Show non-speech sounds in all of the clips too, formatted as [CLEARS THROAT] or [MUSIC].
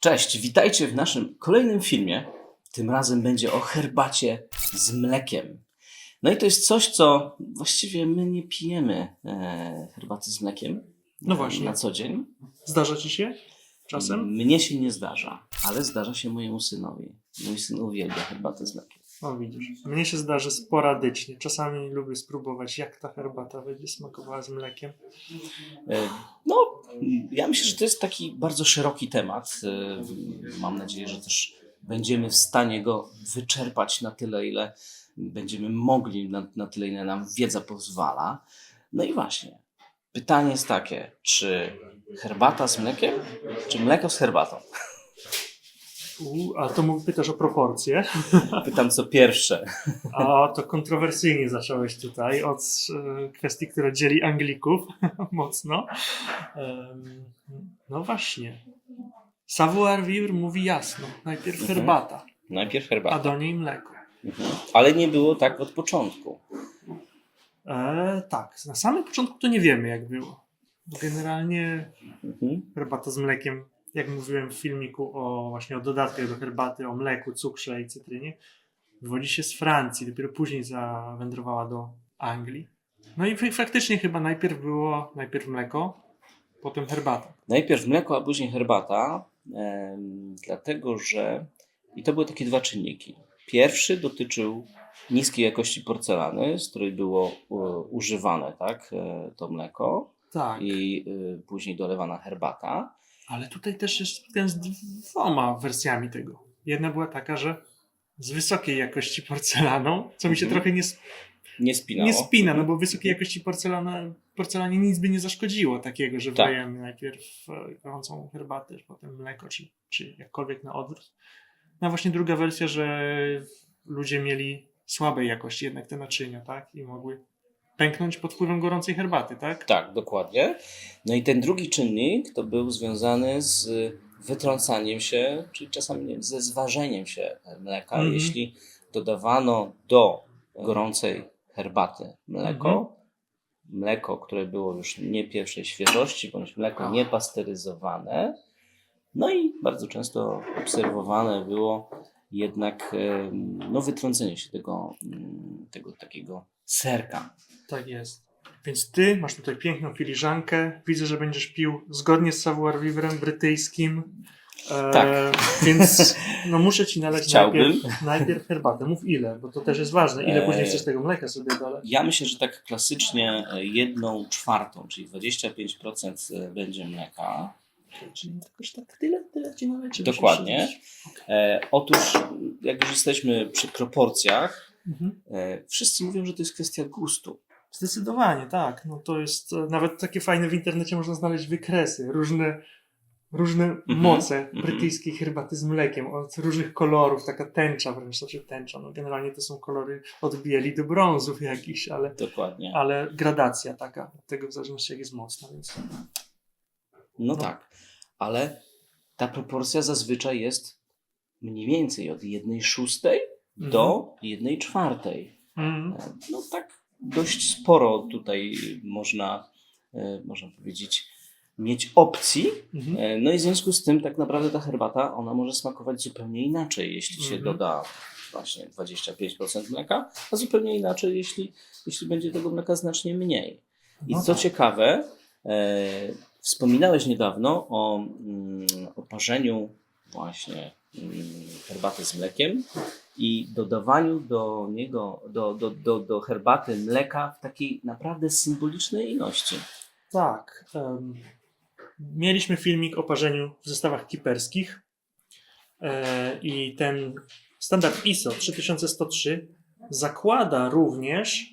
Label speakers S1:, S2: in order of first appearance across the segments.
S1: Cześć, witajcie w naszym kolejnym filmie. Tym razem będzie o herbacie z mlekiem. No i to jest coś, co właściwie my nie pijemy e, herbaty z mlekiem
S2: No właśnie.
S1: na co dzień.
S2: Zdarza ci się czasem?
S1: Mnie się nie zdarza, ale zdarza się mojemu synowi. Mój syn uwielbia herbatę z mlekiem.
S2: O widzisz. Mnie się zdarzy sporadycznie. Czasami lubię spróbować, jak ta herbata będzie smakowała z mlekiem.
S1: E, No, ja myślę, że to jest taki bardzo szeroki temat. E, Mam nadzieję, że też będziemy w stanie go wyczerpać na tyle, ile będziemy mogli, na, na tyle, ile nam wiedza pozwala. No i właśnie, pytanie jest takie, czy herbata z mlekiem, czy mleko z herbatą?
S2: U, a to pytasz o proporcje. [LAUGHS]
S1: Pytam co pierwsze.
S2: A to kontrowersyjnie zacząłeś tutaj od e, kwestii, która dzieli Anglików [LAUGHS] mocno. No właśnie. Savoir vivre mówi jasno. Najpierw
S1: Mhm.
S2: herbata,
S1: Najpierw
S2: a
S1: herbata.
S2: do niej mleko.
S1: Mhm. Ale nie było tak od początku.
S2: E, tak, na samym początku to nie wiemy, jak było. Generalnie
S1: Mhm.
S2: herbata z mlekiem, jak mówiłem w filmiku o właśnie o dodatkach do herbaty, o mleku, cukrze i cytrynie, wywodzi się z Francji, dopiero później zawędrowała do Anglii. No i faktycznie chyba najpierw było najpierw mleko, potem herbata.
S1: Najpierw mleko, a później herbata, em, dlatego że i to były takie dwa czynniki. Pierwszy dotyczył niskiej jakości porcelany, z której było e, używane tak, e, to mleko
S2: Tak,
S1: i e, później dolewana herbata.
S2: Ale tutaj też jest spotkałem z dwoma wersjami tego. Jedna była taka, że z wysokiej jakości porcelaną, co mi się
S1: Mhm.
S2: trochę nie,
S1: Nie spinało.
S2: nie spina, no bo wysokiej jakości porcelana, porcelanie nic by nie zaszkodziło takiego, że
S1: Tak.
S2: wlejemy najpierw e, gorącą herbatę, potem mleko, czy, czy jakkolwiek na odwrót. No a właśnie druga wersja, że ludzie mieli słabej jakości jednak te naczynia, tak? I mogły pęknąć pod wpływem gorącej herbaty, tak?
S1: Tak, dokładnie. No i ten drugi czynnik to był związany z wytrącaniem się, czyli czasami nie, ze zważeniem się mleka.
S2: Mhm.
S1: Jeśli dodawano do gorącej herbaty mleko,
S2: Mhm.
S1: mleko, które było już nie pierwszej świeżości, bądź mleko niepasteryzowane, no i bardzo często obserwowane było jednak no, wytrącenie się tego, mm, tego takiego serka.
S2: Tak jest. Więc ty masz tutaj piękną filiżankę. Widzę, że będziesz pił zgodnie z savoir vivrem brytyjskim. E,
S1: Tak.
S2: Więc no muszę ci nalać
S1: Chciałbym.
S2: najpierw, najpierw herbatę. Mów ile, bo to też jest ważne. Ile
S1: E,
S2: później chcesz tego mleka sobie dolać?
S1: Ja myślę, że tak klasycznie e, jedną czwartą, czyli 25% będzie mleka.
S2: Czyli jakoś tak tyle, tyle ci się
S1: Dokładnie. E, otóż, jak już jesteśmy przy proporcjach,
S2: Mhm.
S1: e, wszyscy mówią, że to jest kwestia gustu.
S2: Zdecydowanie, tak. No to jest e, nawet takie fajne w internecie można znaleźć wykresy, różne, różne moce
S1: mhm.
S2: brytyjskiej herbaty z mlekiem, od różnych kolorów, taka tęcza wręcz, znaczy tęcza. No generalnie to są kolory od bieli do brązów jakichś, ale,
S1: Dokładnie.
S2: ale gradacja taka, od tego w zależności jak jest mocna, więc
S1: No
S2: no.
S1: tak, ale ta proporcja zazwyczaj jest mniej więcej od 1 szóstej do 1 czwartej.
S2: Mhm.
S1: E, No tak dość sporo tutaj można, e, można powiedzieć, mieć opcji.
S2: Mhm.
S1: E, No i w związku z tym tak naprawdę ta herbata, ona może smakować zupełnie inaczej, jeśli się
S2: Mhm.
S1: doda właśnie 25% mleka, a zupełnie inaczej, jeśli, jeśli będzie tego mleka znacznie mniej. I
S2: No
S1: co
S2: tak.
S1: ciekawe, e, wspominałeś niedawno o, mm, o parzeniu właśnie mm, herbaty z mlekiem i dodawaniu do niego, do, do, do, do herbaty mleka w takiej naprawdę symbolicznej ilości.
S2: Tak. em, mieliśmy filmik o parzeniu w zestawach kiperskich e, i ten standard ISO 3103 zakłada również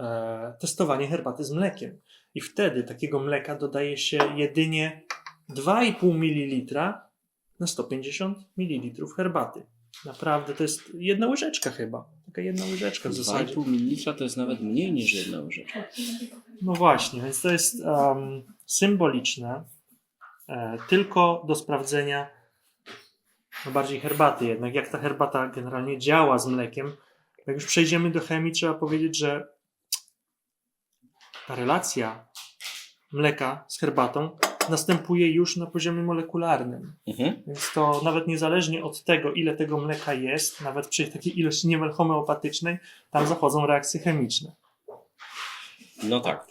S2: e, testowanie herbaty z mlekiem. I wtedy takiego mleka dodaje się jedynie 2,5 ml na 150 ml herbaty. Naprawdę to jest jedna łyżeczka chyba. Taka jedna łyżeczka w zasadzie.
S1: 2,5 ml to jest nawet mniej niż jedna łyżeczka.
S2: No właśnie, więc to jest um, symboliczne, e, tylko do sprawdzenia no bardziej herbaty jednak, jak ta herbata generalnie działa z mlekiem. Jak już przejdziemy do chemii, trzeba powiedzieć, że ta relacja mleka z herbatą następuje już na poziomie molekularnym.
S1: Mhm.
S2: Więc to nawet niezależnie od tego, ile tego mleka jest, nawet przy takiej ilości niemal homeopatycznej, tam zachodzą reakcje chemiczne.
S1: No tak.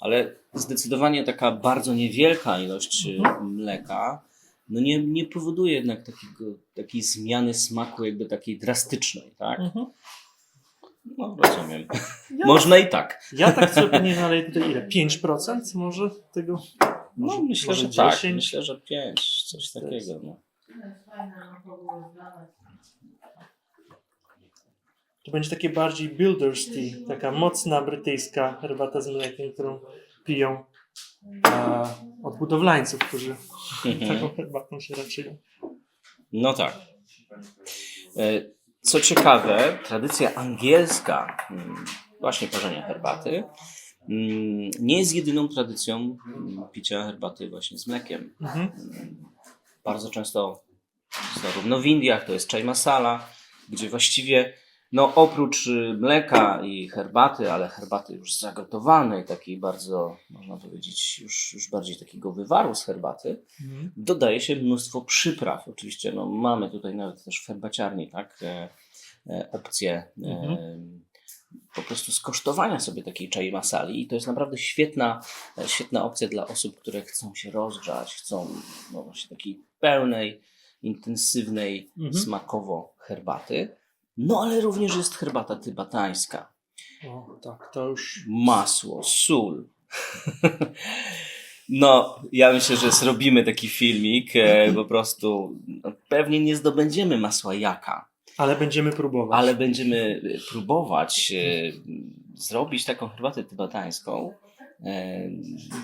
S1: Ale zdecydowanie taka bardzo niewielka ilość e,
S2: Mhm.
S1: mleka no nie, nie powoduje jednak takiego, takiej zmiany smaku jakby takiej drastycznej, tak?
S2: Mhm.
S1: No rozumiem.
S2: Ja,
S1: Można i tak.
S2: ja tak sobie nie naleję tutaj ile? 5% może tego?
S1: No
S2: Może-
S1: myślę,
S2: może
S1: że tak.
S2: 10?
S1: Myślę, że 5, coś
S2: To jest-
S1: takiego. No.
S2: To będzie takie bardziej builder's tea, taka mocna brytyjska herbata z mlekiem, którą piją e, od budowlańców, którzy
S1: Mhm.
S2: taką herbatą się raczyją.
S1: No tak. E, Co ciekawe, tradycja angielska mm, właśnie parzenia herbaty nie jest jedyną tradycją mm, picia herbaty właśnie z mlekiem.
S2: Mhm.
S1: Bardzo często zarówno w Indiach to jest chai masala, gdzie właściwie no oprócz y, mleka i herbaty, ale herbaty już zagotowanej, takiej bardzo, można powiedzieć, już, już bardziej takiego wywaru z herbaty,
S2: Mhm.
S1: dodaje się mnóstwo przypraw. Oczywiście no, mamy tutaj nawet też w herbaciarni tak, e, e, opcję e,
S2: Mhm.
S1: Po prostu skosztowania sobie takiej chai masali i to jest naprawdę świetna, e, świetna opcja dla osób, które chcą się rozgrzać, chcą no, właśnie takiej pełnej, intensywnej,
S2: Mhm.
S1: smakowo herbaty. No ale również jest herbata tybetańska.
S2: O, tak, to już
S1: Masło, sól. [LAUGHS] No, ja myślę, że zrobimy taki filmik. E, po prostu no, pewnie nie zdobędziemy masła jaka,
S2: Ale będziemy próbować.
S1: ale będziemy e, próbować e, zrobić taką herbatę tybetańską. E,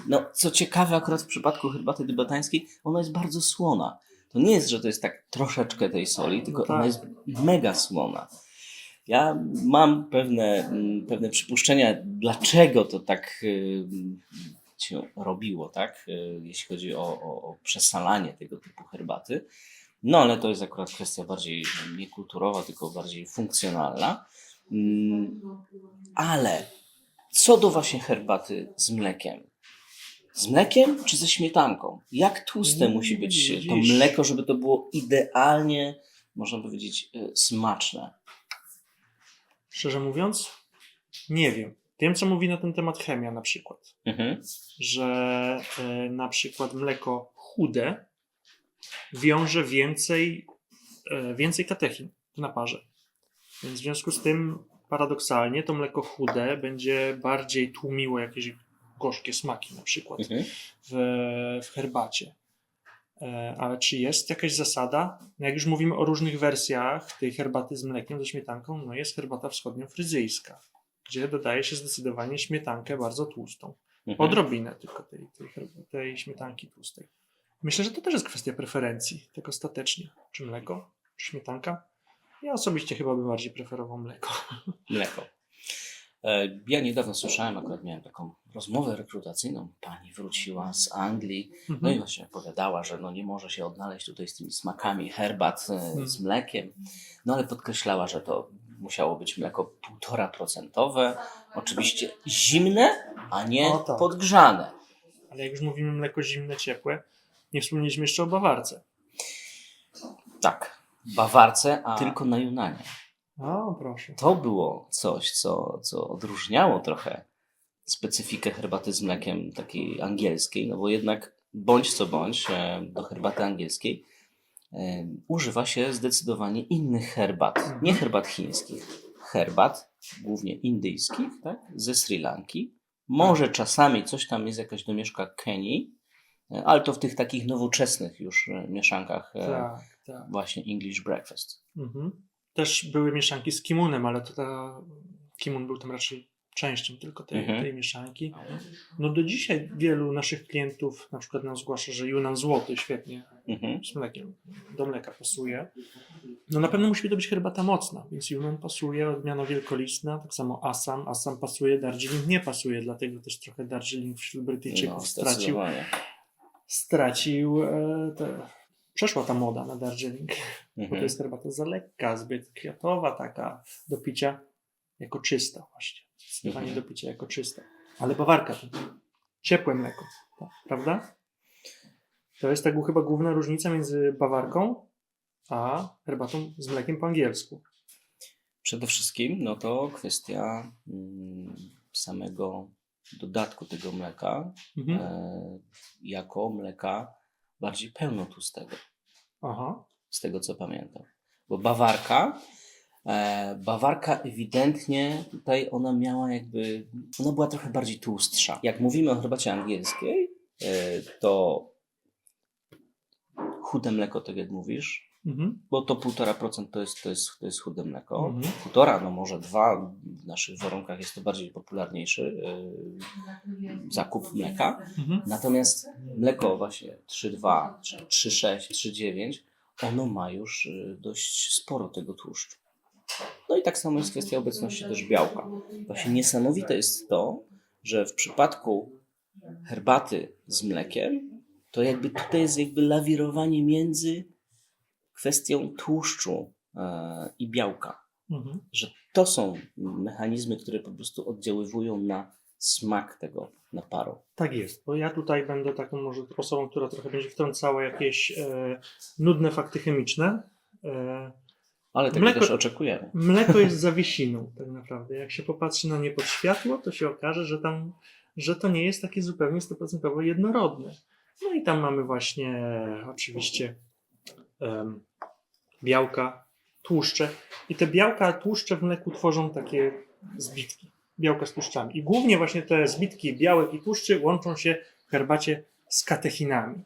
S1: no, co ciekawe, akurat w przypadku herbaty tybetańskiej, ona jest bardzo słona. To nie jest, że to jest tak troszeczkę tej soli, tylko
S2: tak.
S1: ona jest mega słona. Ja mam pewne, mm, pewne przypuszczenia, dlaczego to tak y, się robiło, tak? Y, Jeśli chodzi o, o, o przesalanie tego typu herbaty. No ale to jest akurat kwestia bardziej nie kulturowa, tylko bardziej funkcjonalna. Mm, Ale co do właśnie herbaty z mlekiem? Z mlekiem czy ze śmietanką? Jak tłuste
S2: Mm,
S1: musi być to mleko, żeby to było idealnie, można powiedzieć, y, smaczne?
S2: Szczerze mówiąc, nie wiem. Wiem, co mówi na ten temat chemia na przykład.
S1: Mhm.
S2: Że e, na przykład mleko chude wiąże więcej, e, więcej katechin w naparze. Więc w związku z tym paradoksalnie to mleko chude będzie bardziej tłumiło jakieś gorzkie smaki na przykład
S1: Mhm.
S2: w, w herbacie. E, Ale czy jest jakaś zasada? No jak już mówimy o różnych wersjach tej herbaty z mlekiem, ze śmietanką, no jest herbata wschodniofryzyjska, gdzie dodaje się zdecydowanie śmietankę bardzo tłustą.
S1: Mhm.
S2: Odrobinę tylko tej, tej, tej śmietanki tłustej. Myślę, że to też jest kwestia preferencji, tak ostatecznie. Czy mleko, czy śmietanka? Ja osobiście chyba bym bardziej preferował mleko. [LAUGHS]
S1: Mleko. E, Ja niedawno słyszałem, akurat miałem taką rozmowę rekrutacyjną. Pani wróciła z Anglii, no i
S2: Mhm.
S1: właśnie opowiadała, że no nie może się odnaleźć tutaj z tymi smakami herbat e,
S2: Hmm.
S1: z mlekiem, no ale podkreślała, że to musiało być mleko 1,5%. Oczywiście zimne, a nie
S2: tak.
S1: podgrzane.
S2: Ale jak już mówimy mleko zimne, ciepłe, nie wspomnieliśmy jeszcze o bawarce.
S1: Tak, bawarce,
S2: A.
S1: tylko na Junanie.
S2: O, proszę.
S1: To było coś, co, co odróżniało trochę specyfikę herbaty z mlekiem takiej angielskiej, no bo jednak bądź co bądź e, do herbaty angielskiej e, używa się zdecydowanie innych herbat,
S2: Mhm.
S1: nie herbat chińskich, herbat głównie indyjskich, tak, ze Sri Lanki. Może czasami coś tam jest jakaś domieszka Kenii, ale to w tych takich nowoczesnych już e, mieszankach e,
S2: Tak, tak.
S1: właśnie English breakfast.
S2: Mhm. Też były mieszanki z kimunem, ale to ta, kimun był tam raczej częścią tylko tej,
S1: Mhm.
S2: tej mieszanki. No do dzisiaj wielu naszych klientów na przykład nam zgłasza, że Yunan złoty świetnie
S1: Mhm.
S2: z mlekiem do mleka pasuje. No na pewno musi to być herbata mocna, więc Yunan pasuje, odmiana wielkolistna, tak samo Assam. Assam pasuje, Darjeeling nie pasuje, dlatego też trochę Darjeeling wśród Brytyjczyków
S1: No,
S2: stracił. Stracił e, te, przeszła ta moda na Darjeeling, bo to
S1: Mhm.
S2: jest herbata za lekka, zbyt kwiatowa taka do picia jako czysta właśnie. Zdecydowanie
S1: Mhm.
S2: do picia jako czysta. Ale bawarka to ciepłe mleko, tak, prawda? To jest tak chyba główna różnica między bawarką a herbatą z mlekiem po angielsku.
S1: Przede wszystkim, no to kwestia mm, samego dodatku tego mleka
S2: Mhm.
S1: e, jako mleka bardziej pełnotłustego,
S2: Aha.
S1: z tego co pamiętam. Bo bawarka, e, bawarka ewidentnie tutaj ona miała jakby, ona była trochę bardziej tłustsza. Jak mówimy o herbacie angielskiej, e, to chude mleko, tak jak mówisz,
S2: Mhm.
S1: bo to 1,5% to jest, to, jest, to jest chude mleko.
S2: Mhm.
S1: Półtora, no może dwa, w naszych warunkach jest to bardziej popularniejszy yy, zakup mleka.
S2: Mhm.
S1: Natomiast mleko właśnie 3,2, czy 3,6, 3,9, ono ma już yy, dość sporo tego tłuszczu. No i tak samo jest kwestia obecności też białka. Właśnie niesamowite jest to, że w przypadku herbaty z mlekiem, to jakby tutaj jest jakby lawirowanie między kwestią tłuszczu e, i białka
S2: Mhm.
S1: że to są mechanizmy, które po prostu oddziaływują na smak tego naparu.
S2: Tak jest, bo ja tutaj będę taką może osobą, która trochę będzie wtrącała jakieś e, nudne fakty chemiczne. E,
S1: Ale tego
S2: Mleko-
S1: też oczekujemy.
S2: mleko jest [LAUGHS] zawiesiną tak naprawdę. Jak się popatrzy na nie pod światło, to się okaże, że tam, że to nie jest takie zupełnie 100% jednorodne. No i tam mamy właśnie oczywiście białka, tłuszcze. I te białka, tłuszcze w mleku tworzą takie zbitki. Białka z tłuszczami. I głównie właśnie te zbitki białek i tłuszczy łączą się w herbacie z katechinami.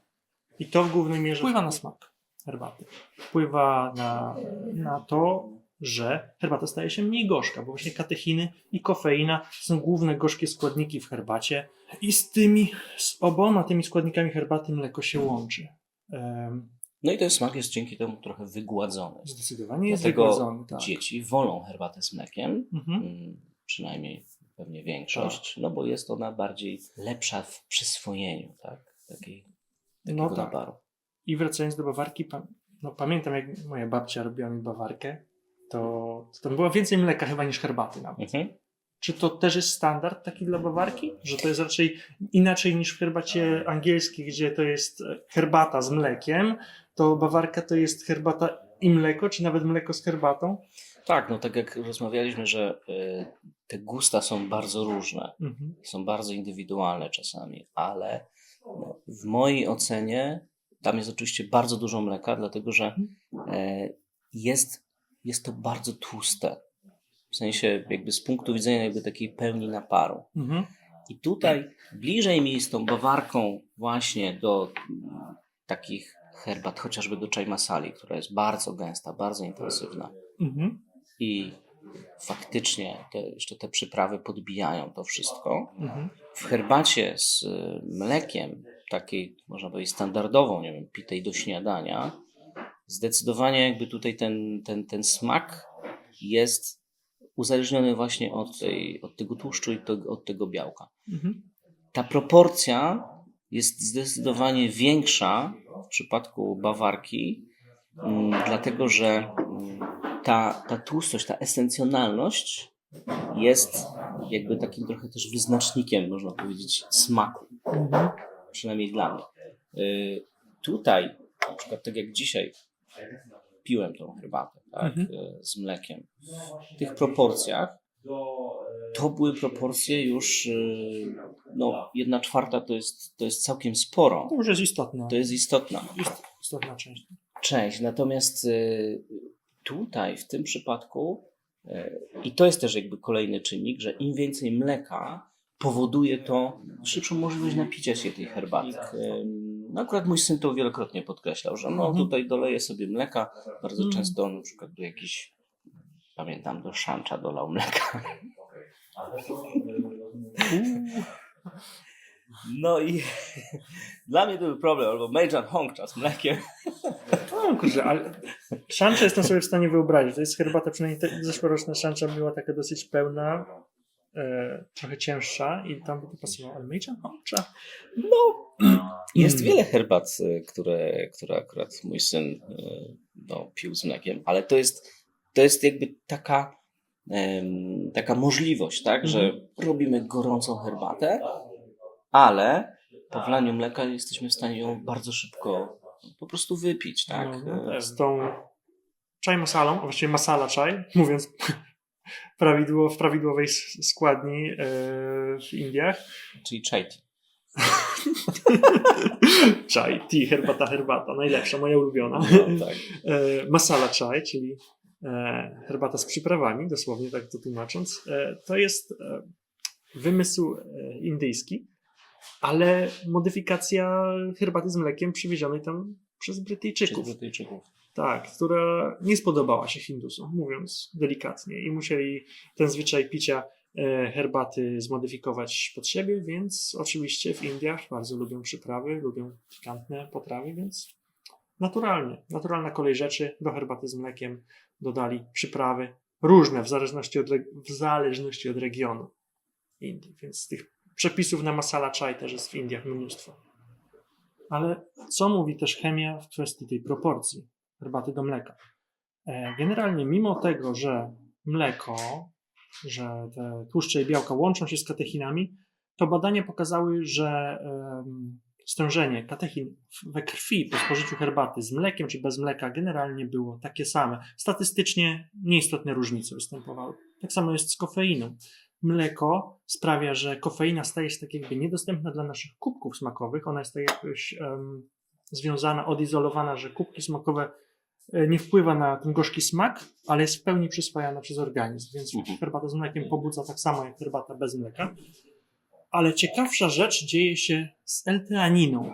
S2: I to w głównej mierze wpływa na smak herbaty. Wpływa na, na to, że herbata staje się mniej gorzka, bo właśnie katechiny i kofeina są główne gorzkie składniki w herbacie i z tymi, z oboma tymi składnikami herbaty mleko się łączy.
S1: No i ten smak jest dzięki temu trochę wygładzony.
S2: Zdecydowanie jest
S1: Dlatego
S2: wygładzony. Tak.
S1: Dzieci wolą herbatę z mlekiem,
S2: Mhm.
S1: mm, przynajmniej pewnie większość, no bo jest ona bardziej lepsza w przyswojeniu, tak? Takiej, takiego
S2: No tak.
S1: naparu.
S2: I wracając do bawarki, no pamiętam jak moja babcia robiła mi bawarkę, to, to tam było więcej mleka chyba niż herbaty nawet.
S1: Mhm.
S2: Czy to też jest standard taki dla bawarki? Że to jest raczej inaczej niż w herbacie angielskiej, gdzie to jest e, herbata z mlekiem, to bawarka to jest herbata i mleko, czy nawet mleko z herbatą?
S1: Tak, no tak jak rozmawialiśmy, że y, te gusta są bardzo różne.
S2: Mhm.
S1: są bardzo indywidualne czasami, ale no, w mojej ocenie tam jest oczywiście bardzo dużo mleka, dlatego że e, jest, jest to bardzo tłuste. W sensie jakby z punktu widzenia jakby takiej pełni naparu.
S2: Mhm.
S1: I tutaj bliżej mi z tą bawarką właśnie do mm, takich herbat, chociażby do czaj masali, która jest bardzo gęsta, bardzo intensywna
S2: Mhm.
S1: i faktycznie te, jeszcze te przyprawy podbijają to wszystko.
S2: Mhm.
S1: W herbacie z y, mlekiem, takiej można powiedzieć standardową, nie wiem, pitej do śniadania, zdecydowanie jakby tutaj ten, ten, ten smak jest uzależniony właśnie od, tej, od tego tłuszczu i to, od tego białka.
S2: Mhm.
S1: Ta proporcja jest zdecydowanie większa w przypadku bawarki, mm, dlatego że mm, ta, ta tłustość, ta esencjonalność jest jakby takim trochę też wyznacznikiem, można powiedzieć, smaku,
S2: Mhm.
S1: przynajmniej dla mnie. Y, Tutaj, na przykład tak jak dzisiaj piłem tą herbatę tak,
S2: Mhm.
S1: y, z mlekiem, w tych proporcjach to były proporcje już, y, no, jedna czwarta to jest, to jest całkiem sporo.
S2: To już jest istotna,
S1: To jest istotna
S2: ist, istotna część.
S1: część. Natomiast y, tutaj, w tym przypadku, i to jest też jakby kolejny czynnik, że im więcej mleka powoduje to szybszą możliwość napicia się tej herbaty. No akurat mój syn to wielokrotnie podkreślał, że no
S2: Mhm.
S1: tutaj doleje sobie mleka, bardzo
S2: Mhm.
S1: często on na przykład do jakiś, pamiętam, do szancza dolał mleka. No i [LAUGHS] dla mnie to był problem, albo Major Hongcha z mlekiem.
S2: No kurczę, ale szancza jestem sobie w stanie wyobrazić. To jest herbata, przynajmniej te, zeszłoroczna szancza była taka dosyć pełna, e, trochę cięższa i tam by to pasowało. Ale Major Hongcha?
S1: No, [CLEARS THROAT] jest
S2: Mm.
S1: wiele herbat, które, które akurat mój syn y, no, pił z mlekiem, ale to jest, to jest jakby taka, taka możliwość, tak, że robimy gorącą herbatę, ale po wlaniu mleka jesteśmy w stanie ją bardzo szybko po prostu wypić, tak?
S2: No, no,
S1: E,
S2: z tą czaj masalą, a właściwie masala czaj, [LAUGHS] mówiąc prawidło, w prawidłowej składni e, w Indiach.
S1: Czyli chai tea. [LAUGHS]
S2: Czaj, tea, herbata, herbata, najlepsza, moja ulubiona.
S1: No, tak.
S2: E, masala chai, czyli e, herbata z przyprawami, dosłownie tak to tłumacząc, to jest wymysł indyjski, ale modyfikacja herbaty z mlekiem przywiezionej tam przez Brytyjczyków.
S1: Brytyjczyków.
S2: Tak, która nie spodobała się Hindusom, mówiąc delikatnie, i musieli ten zwyczaj picia e, herbaty zmodyfikować pod siebie, więc oczywiście w Indiach bardzo lubią przyprawy, lubią pikantne potrawy, więc naturalnie, naturalna kolej rzeczy do herbaty z mlekiem dodali przyprawy różne w zależności od, w zależności od regionu Indii, więc tych przepisów na masala chai też jest w Indiach mnóstwo. Ale co mówi też chemia w kwestii tej proporcji herbaty do mleka? E, Generalnie, mimo tego, że mleko, że te tłuszcze i białka łączą się z katechinami, to badania pokazały, że stężenie katechin we krwi po spożyciu herbaty z mlekiem czy bez mleka generalnie było takie same. Statystycznie nieistotne różnice występowały. Tak samo jest z kofeiną. Mleko sprawia, że kofeina staje się tak jakby niedostępna dla naszych kubków smakowych. Ona jest tak jakoś em, związana, odizolowana, że kubki smakowe nie wpływa na ten gorzki smak, ale jest w pełni przyswajana przez organizm, więc
S1: Mhm.
S2: herbata z mlekiem pobudza tak samo jak herbata bez mleka. Ale ciekawsza rzecz dzieje się z L-teaniną,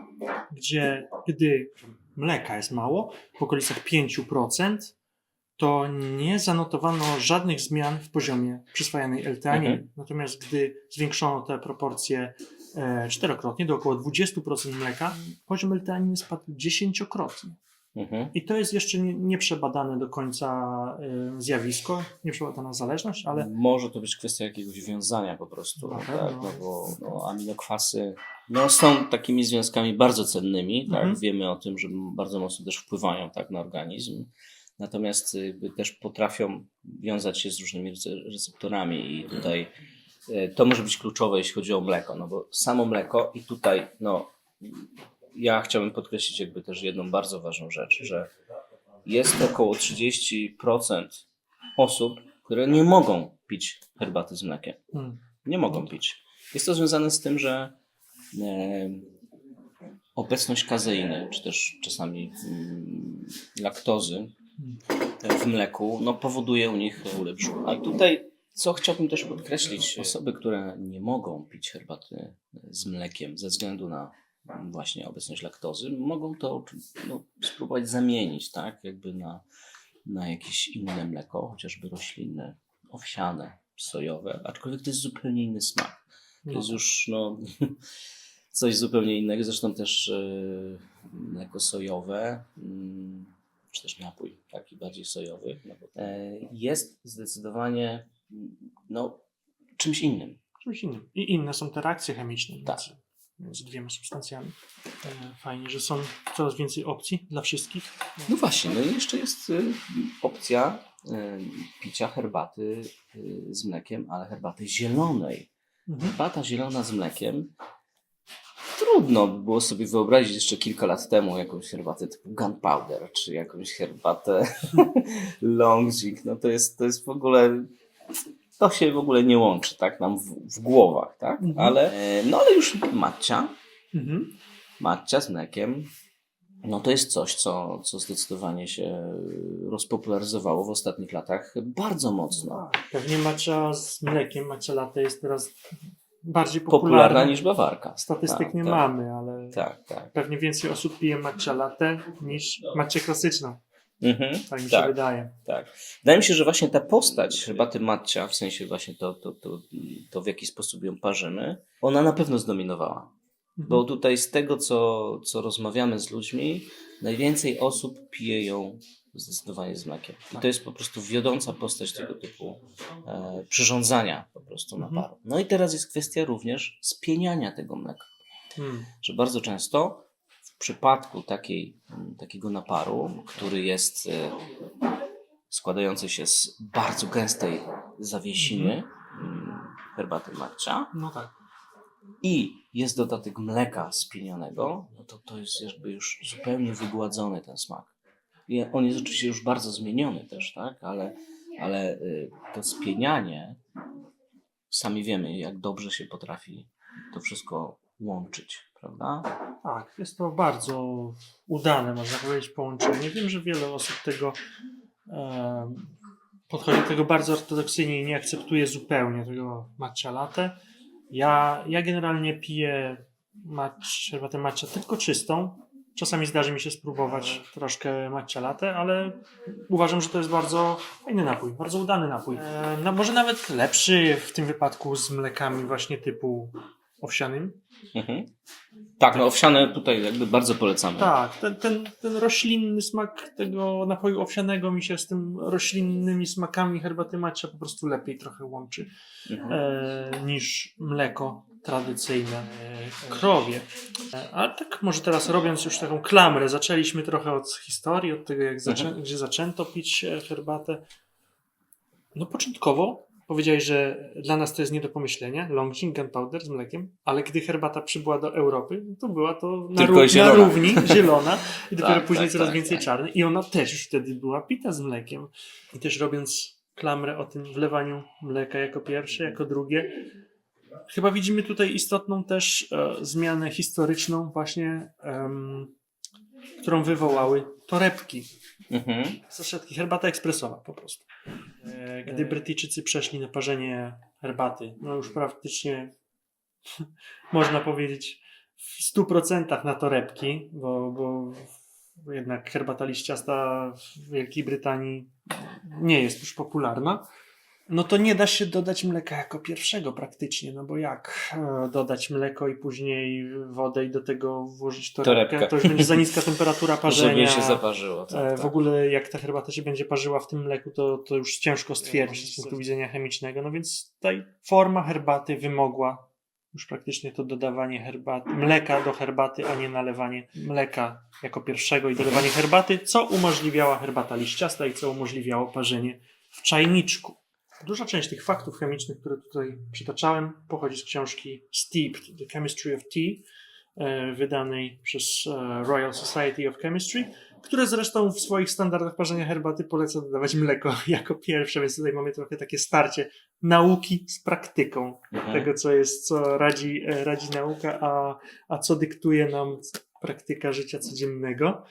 S2: gdzie gdy mleka jest mało, w okolicach 5%, to nie zanotowano żadnych zmian w poziomie przyswajanej L-teaniny.
S1: Mhm.
S2: Natomiast gdy zwiększono te proporcje e, czterokrotnie, do około 20% mleka, poziom L-teaniny spadł dziesięciokrotnie.
S1: Mhm.
S2: I to jest jeszcze nie- nieprzebadane do końca e, zjawisko, nieprzebadana zależność, ale
S1: Może to być kwestia jakiegoś wiązania po prostu, tak? no bo no, aminokwasy no, są takimi związkami bardzo cennymi, tak?
S2: Mhm.
S1: wiemy o tym, że bardzo mocno też wpływają tak, na organizm, natomiast jakby też potrafią wiązać się z różnymi rece- receptorami i tutaj e, to może być kluczowe, jeśli chodzi o mleko, no bo samo mleko i tutaj no, ja chciałbym podkreślić jakby też jedną bardzo ważną rzecz, że jest około 30% osób, które nie mogą pić herbaty z mlekiem.
S2: hmm,
S1: Nie mogą pić. Jest to związane z tym, że e, obecność kazeiny, czy też czasami mm, laktozy w mleku, no, powoduje u nich ból brzucha. I tutaj, co chciałbym też podkreślić, osoby, które nie mogą pić herbaty z mlekiem ze względu na właśnie obecność laktozy, mogą to no, spróbować zamienić, tak, jakby na, na jakieś inne mleko, chociażby roślinne, owsiane, sojowe, aczkolwiek to jest zupełnie inny smak. To
S2: no,
S1: jest już no, [LAUGHS] coś zupełnie innego. Zresztą też e, mleko sojowe, mm, czy też napój taki bardziej sojowy, no bo, e, jest zdecydowanie mm, no, czymś innym.
S2: czymś innym. I inne są te reakcje chemiczne
S1: Tak.
S2: Między dwiema substancjami. E, Fajnie, że są coraz więcej opcji dla wszystkich.
S1: No właśnie, no i jeszcze jest y, opcja y, picia herbaty y, z mlekiem, ale herbaty zielonej.
S2: Mhm.
S1: Herbata zielona z mlekiem. Trudno by było sobie wyobrazić jeszcze kilka lat temu jakąś herbatę typu gunpowder, czy jakąś herbatę [LAUGHS] longzik. No to jest, to jest w ogóle, to się w ogóle nie łączy, tak, nam w, w głowach, tak,
S2: Mhm.
S1: ale, e, no ale już matcia,
S2: Mhm.
S1: matcia z mlekiem, no to jest coś, co, co zdecydowanie się rozpopularyzowało w ostatnich latach bardzo mocno.
S2: Pewnie macza z mlekiem, macza latte jest teraz bardziej popularna.
S1: Popularna niż bawarka.
S2: Statystyk
S1: Tak,
S2: nie
S1: tak.
S2: mamy, ale
S1: Tak, tak.
S2: pewnie więcej osób pije matcha latte niż matchę klasyczną.
S1: Mhm,
S2: Tak mi się
S1: tak.
S2: wydaje.
S1: Tak. Wydaje mi się, że właśnie ta postać herbaty matcia, w sensie właśnie to, to, to, to w jaki sposób ją parzymy, ona na pewno zdominowała.
S2: Mhm.
S1: Bo tutaj z tego, co, co rozmawiamy z ludźmi, najwięcej osób pije ją zdecydowanie z mlekiem. I to jest po prostu wiodąca postać tego typu e, przyrządzania po prostu
S2: Mhm.
S1: naparu. No i teraz jest kwestia również spieniania tego mleka
S2: Hmm.
S1: że bardzo często w przypadku takiej, m, takiego naparu, który jest e, składający się z bardzo gęstej zawiesiny m, herbaty matcha,
S2: No tak.
S1: i jest dodatek mleka spienionego, no to to jest jakby już zupełnie wygładzony ten smak. I on jest oczywiście już bardzo zmieniony też, tak? Ale, ale y, to spienianie, sami wiemy, jak dobrze się potrafi to wszystko łączyć, prawda?
S2: Tak, jest to bardzo udane, można powiedzieć, połączenie. Wiem, że wiele osób tego em, podchodzi do tego bardzo ortodoksyjnie i nie akceptuje zupełnie tego matcha latte. Ja, ja generalnie piję match, herbatę matcha tylko czystą. Czasami zdarzy mi się spróbować troszkę matcha latte, ale uważam, że to jest bardzo fajny napój, bardzo udany napój. E, no, może nawet lepszy w tym wypadku z mlekami właśnie typu owsianym.
S1: Mhm. Tak, no owsiane tutaj jakby bardzo polecamy.
S2: Tak, ten, ten, ten roślinny smak tego napoju owsianego mi się z tym roślinnymi smakami herbaty matcha po prostu lepiej trochę łączy
S1: Mhm.
S2: e, niż mleko tradycyjne e, krowie. E, ale tak może teraz robiąc już taką klamrę, zaczęliśmy trochę od historii, od tego jak zaczę,
S1: Mhm.
S2: gdzie zaczęto pić e, herbatę. No początkowo powiedziałeś, że dla nas to jest nie do pomyślenia, Longchin Gunpowder z mlekiem, ale gdy herbata przybyła do Europy, to była to na, ró- na równi [LAUGHS] zielona. I dopiero
S1: Tak,
S2: później
S1: tak,
S2: coraz
S1: tak,
S2: więcej
S1: tak.
S2: czarnej i ona też już wtedy była pita z mlekiem. I też robiąc klamrę o tym wlewaniu mleka jako pierwsze, jako drugie, chyba widzimy tutaj istotną też e, zmianę historyczną właśnie, em, którą wywołały torebki.
S1: Mhm.
S2: Saszetki, herbata ekspresowa po prostu. E, Gdy Brytyjczycy przeszli na parzenie herbaty, no już praktycznie [LAUGHS] można powiedzieć w 100% na torebki, bo, bo jednak herbata liściasta w Wielkiej Brytanii nie jest już popularna. No to nie da się dodać mleka jako pierwszego praktycznie, no bo jak e, dodać mleko i później wodę i do tego włożyć torebkę,
S1: Torebkę.
S2: to już będzie za niska temperatura [LAUGHS] parzenia.
S1: Żeby się zaparzyło. Tak,
S2: E,
S1: tak.
S2: W ogóle jak ta herbata się będzie parzyła w tym mleku, to, to już ciężko stwierdzić z punktu widzenia chemicznego. No więc tutaj forma herbaty wymogła już praktycznie to dodawanie herbaty, mleka do herbaty, a nie nalewanie mleka jako pierwszego i dodawanie herbaty, co umożliwiała herbata liściasta i co umożliwiało parzenie w czajniczku. Duża część tych faktów chemicznych, które tutaj przytaczałem, pochodzi z książki Steeped, The Chemistry of Tea, wydanej przez e, Royal Society of Chemistry, które zresztą w swoich standardach parzenia herbaty poleca dodawać mleko [LAUGHS] jako pierwsze, więc tutaj mamy trochę takie starcie nauki z praktyką
S1: Mhm.
S2: tego, co jest, co radzi, e, radzi nauka, a, a co dyktuje nam praktyka życia codziennego.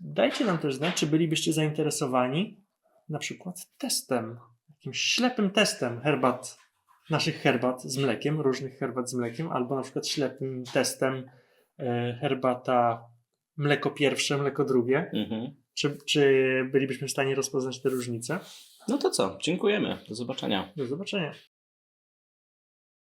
S2: Dajcie nam też znać, czy bylibyście zainteresowani na przykład testem, jakimś ślepym testem herbat, naszych herbat z mlekiem, różnych herbat z mlekiem, albo na przykład ślepym testem e, herbata mleko pierwsze, mleko drugie.
S1: Mhm.
S2: Czy, czy bylibyśmy w stanie rozpoznać te różnice?
S1: No to co? Dziękujemy. Do zobaczenia.
S2: Do zobaczenia.